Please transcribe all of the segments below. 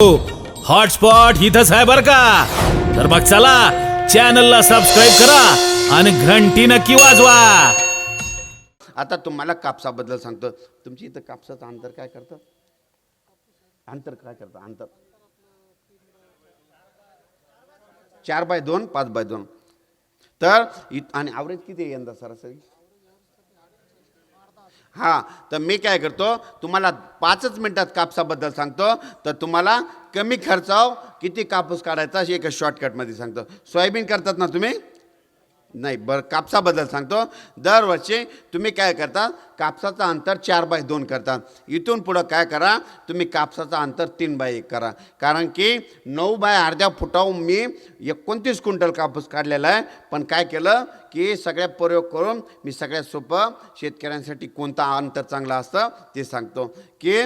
Hotspot इथंच आहे बर का? तर मग चला चॅनलला सबस्क्राईब करा आणि घंटी नक्की वाजवा. आता तुम्हाला कापसाबद्दल सांगतो. तुमची इथं कापसाचं अंतर काय करतं? अंतर काय करतं? अंतर. चार बाय दोन पाच बाय दोन. तर आणि ॲव्हरेज किती आहे यंदा सरासरी? हां तर मी काय करतो तुम्हाला पाचच मिनटात कापसाबद्दल सांगतो तर तुम्हाला कमी खर्चाव किती कापूस काढायचा हे एका शॉर्टकटमध्ये सांगतो. सोयाबीन करतात ना तुम्ही? नाही बरं कापसाबद्दल सांगतो. दरवर्षी तुम्ही काय करता कापसाचं अंतर चार बाय दोन करता. इथून पुढं काय करा तुम्ही कापसाचं अंतर तीन बाय एक करा. कारण की नऊ बाय अर्ध्या फुटाहून मी एकोणतीस क्विंटल कापूस काढलेला आहे. पण काय केलं की सगळ्या प्रयोग करून मी सगळ्यात सोपं शेतकऱ्यांसाठी कोणता अंतर चांगला असतं ते सांगतो. की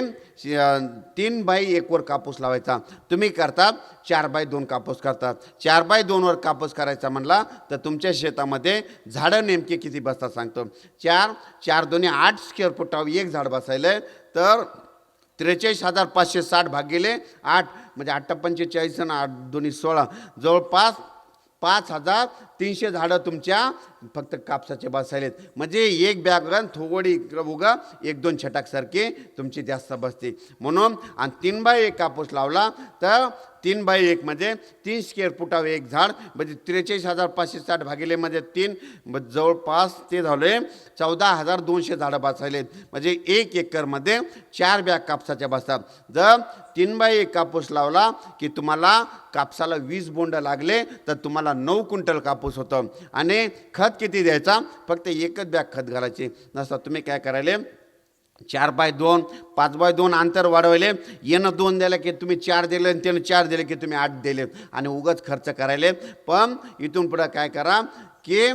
तीन बाय एकवर कापूस लावायचा. तुम्ही करतात चार बाय दोन कापूस करतात. चार बाय दोनवर कापूस करायचा म्हणला तर तुमच्या शेतामध्ये झाडं नेमके किती बसतात सांगतो. चार चार दोन्ही आठ स्क्वेअर फुटावर एक झाड बसायलं आहे तर त्रेचाळीस हजार पाचशे साठ भागिले आठ म्हणजे आठ पंचेचाळीस आणि आठ दोन्ही सोळा. जवळपास पाच हजार तीनशे झाडं तुमच्या फक्त कापसाचे बसायलेत. म्हणजे एक बॅगन थोडी इकडं उगा एक दोन छटाकसारखी तुमची जास्त बसते. म्हणून आणि तीन बाय एक कापूस लावला तर तीन बाय एकमध्ये तीन स्क्वेअर फुटावर एक झाड म्हणजे त्रेचाळीस हजार पाचशे साठ भागिलेमध्ये तीन म्हणजे जवळपास ते झाले चौदा हजार दोनशे झाडं बसायलेत. म्हणजे एक एकरमध्ये चार बॅग कापसाच्या बसतात. जर तीन बाय एक कापूस लावला की तुम्हाला कापसाला वीस बोंड लागले तर तुम्हाला नऊ क्विंटल कापूस होतं. आणि खत किती द्यायचा? फक्त एकच बॅग खत घालायची. नसता तुम्ही काय करायले? चार बाय दोन पाच बाय दोन अंतर वाढवले येणं दोन दिलं की तुम्ही चार दिले आणि त्यानं चार दिले की तुम्ही आठ दिले. आणि उगाच खर्च करायले. पण इथून पुढं काय करा की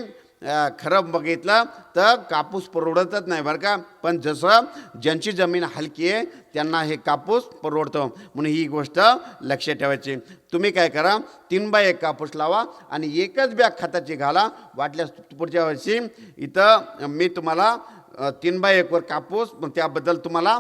खरं बघितलं तर कापूस परवडतच नाही बरं का. पण जसं ज्यांची जमीन हलकी आहे त्यांना हे कापूस परवडतं. म्हणून ही गोष्ट लक्षात ठेवायची. तुम्ही काय करा तीन बाय एक कापूस लावा आणि एकच बॅग खताची घाला. वाटल्यास पुढच्या वर्षी इथं मी तुम्हाला तीन बाय एकवर कापूस मग त्याबद्दल तुम्हाला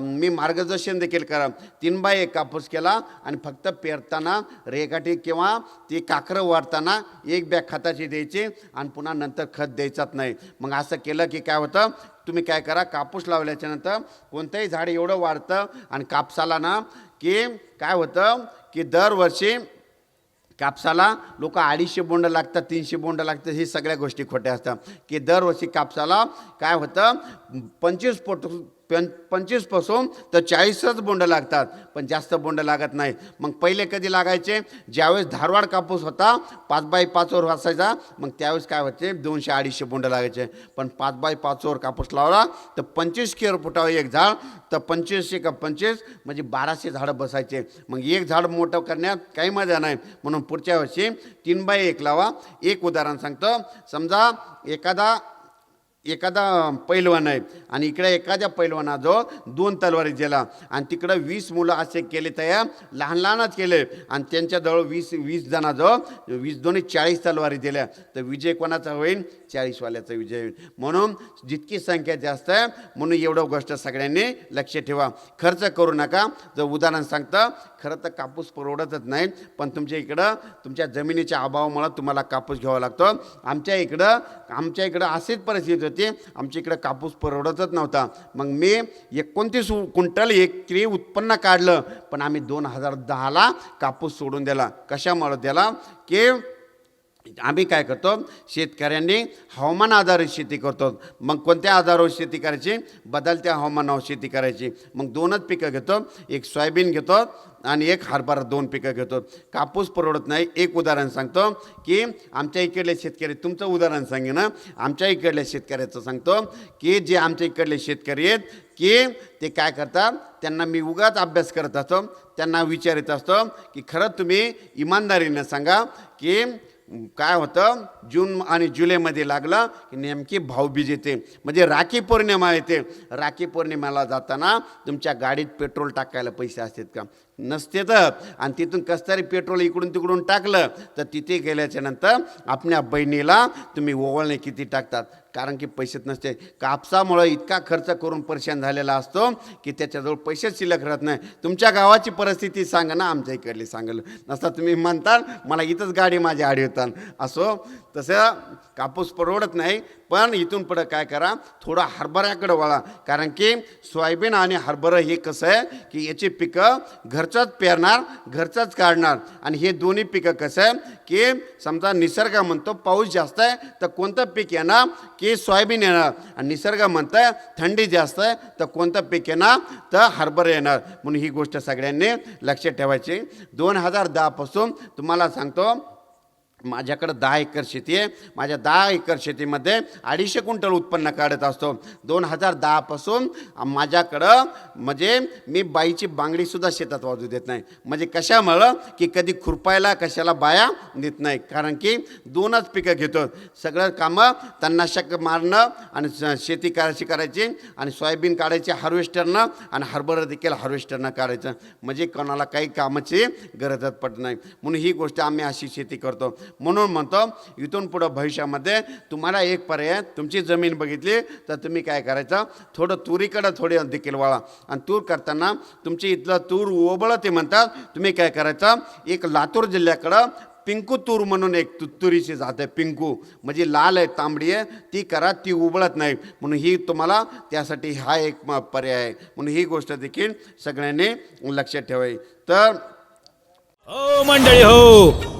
मी मार्गदर्शन देखील करा. तीन बाय एक कापूस केला आणि फक्त पेरताना रेगाटी किंवा ती काकरं वाढताना एक बॅग खताची द्यायची आणि पुन्हा नंतर खत द्यायचाच नाही. मग असं केलं की काय होतं? तुम्ही काय करा कापूस लावल्याच्या नंतर कोणतंही झाड एवढं वाढतं आणि कापसाला ना की काय होतं? की दरवर्षी कापसाला लोक अडीचशे बोंड लागतात तीनशे बोंड लागतात हे सगळ्या गोष्टी खोट्या असतात. की दरवर्षी कापसाला काय होतं? पंचवीस पोट पं पंचवीसपासून तर चाळीसच बोंड लागतात. पण जास्त बोंड लागत नाही. मग पहिले कधी लागायचे? ज्यावेळेस धारवाड कापूस होता पाच बाय पाचवर वाचायचा मग त्यावेळेस काय व्हायचे? दोनशे अडीचशे बोंड लागायचे. पण पाच बाय पाचवर कापूस लावला तर पंचवीस स्क्वेअर फुटावर एक झाड तर पंचवीसशे का पंचवीस? म्हणजे बाराशे झाडं बसायचे. मग एक झाड मोठं करण्यात काही मजा नाही. म्हणून पुढच्या वर्षी तीन बाय एक लावा. एक उदाहरण सांगतो. समजा एखादा एखादा पैलवान आहे आणि इकडे एखाद्या पैलवानाजवळ दोन तलवारी दिला आणि तिकडं वीस मुलं असे केले तयार लहान लहानच केले. आणि त्यांच्याजवळ वीस वीस जणाजवळ वीस दोन्ही चाळीस तलवारी दिल्या. तर विजय कोणाचा होईल? चाळीसवाल्याचा विजय होईल. म्हणून जितकी संख्या जास्त आहे म्हणून एवढं गोष्ट सगळ्यांनी लक्ष ठेवा. खर्च करू नका. जर उदाहरण सांगतं खरं तर कापूस परवडतच नाही पण तुमच्या इकडं तुमच्या जमिनीच्या अभावामुळं तुम्हाला कापूस घ्यावा लागतो. आमच्या इकडं आमच्या इकडं अशीच परिस्थिती होते. आमच्या इकडं कापूस परवडतच नव्हता. मग मी एकोणतीस क्विंटल एकरी उत्पन्न काढलं. पण आम्ही दोन हजार दहाला कापूस सोडून दिला. कशामुळं दिला की आम्ही काय करतो? शेतकऱ्यांनी हवामान आधारित शेती करतो. मग कोणत्या आधारावर शेती करायची? बदलत्या हवामानावर शेती करायची. मग दोनच पिकं घेतो. एक सोयाबीन घेतो आणि एक हरभरा दोन पिकं घेतो. कापूस परवडत नाही. एक उदाहरण सांगतो की आमच्या इकडले शेतकरी तुमचं उदाहरण सांगेन ना आमच्या इकडल्या शेतकऱ्याचं सांगतो की जे आमच्या इकडले शेतकरी आहेत की ते काय करतात? त्यांना मी उगाच अभ्यास करत असतो. त्यांना विचारित असतो की खरंच तुम्ही इमानदारीनं सांगा की काय होतं? जून आणि जुलैमध्ये लागलं की नेमकी भाऊबीज येते. म्हणजे राखी पौर्णिमा येते. राखी पौर्णिमेला जाताना तुमच्या गाडीत पेट्रोल टाकायला पैसे असतात का? नसते तर. आणि तिथून कसं तरी पेट्रोल इकडून तिकडून टाकलं तर तिथे गेल्याच्यानंतर आपल्या बहिणीला तुम्ही ओवळणे किती टाकतात? कारण की पैसेच नसते. कापसामुळं इतका खर्च करून परेशान झालेला असतो की त्याच्याजवळ पैसेच शिल्लक राहत नाही. तुमच्या गावाची परिस्थिती सांगा ना आमच्या इकडली सांगल. नसता तुम्ही म्हणताल मला इथंच गाडी माझी आडी होतात असो तसं कापूस परवडत नाही पण इथून पुढं काय करा थोडं हरभऱ्याकडं वळा. कारण की सोयाबीन आणि हरभरं हे कसं आहे की याची पिकं घरचंच पेरणार घरचंच काढणार. आणि हे दोन्ही पिकं कसं आहे की समजा निसर्ग म्हणतो पाऊस जास्त आहे तर कोणतं पीक येणार? की सोयाबीन येणार आणि निसर्ग म्हणतं थंडी जास्त आहे तर कोणतं पीक येणार? तर हरभर येणार. म्हणून ही गोष्ट सगळ्यांनी लक्षात ठेवायची. दोन हजार दहापासून तुम्हाला सांगतो माझ्याकडं दहा एकर शेती आहे. माझ्या दहा एकर शेतीमध्ये अडीचशे क्विंटल उत्पन्न काढत असतो. दोन हजार दहापासून माझ्याकडं म्हणजे मी बाईची बांगडीसुद्धा शेतात वाजू देत नाही. म्हणजे कशामुळं? की कधी खुरपायला कशाला बाया देत नाही. कारण की दोनच पिकं घेतो. सगळं कामं तणनाशक मारणं आणि शेती करायची करायची आणि सोयाबीन काढायची हार्वेस्टरनं आणि हरभरा देखील हार्वेस्टरनं काढायचं. म्हणजे कोणाला काही कामाची गरजच पडत नाही. म्हणून ही गोष्ट आम्ही अशी शेती करतो. म्हणून म्हणतो इथून पुढं भविष्यामध्ये तुम्हाला एक पर्याय तुमची जमीन बघितली तर तुम्ही काय करायचं? थोडं तुरीकडं थोडे देखील वळा. आणि तूर करताना तुमची इथलं तूर ओबळं ते म्हणतात तुम्ही काय करायचं? एक लातूर जिल्ह्याकडं पिंकू तूर म्हणून एक तु तुरीची जात आहे पिंकू. म्हणजे लाल आहे तांबडी आहे ती करा ती उबळत नाही. म्हणून ही तुम्हाला त्यासाठी हा एक पर्याय आहे. म्हणून ही गोष्ट देखील सगळ्यांनी लक्षात ठेवावी. तर हो मंडळी हो.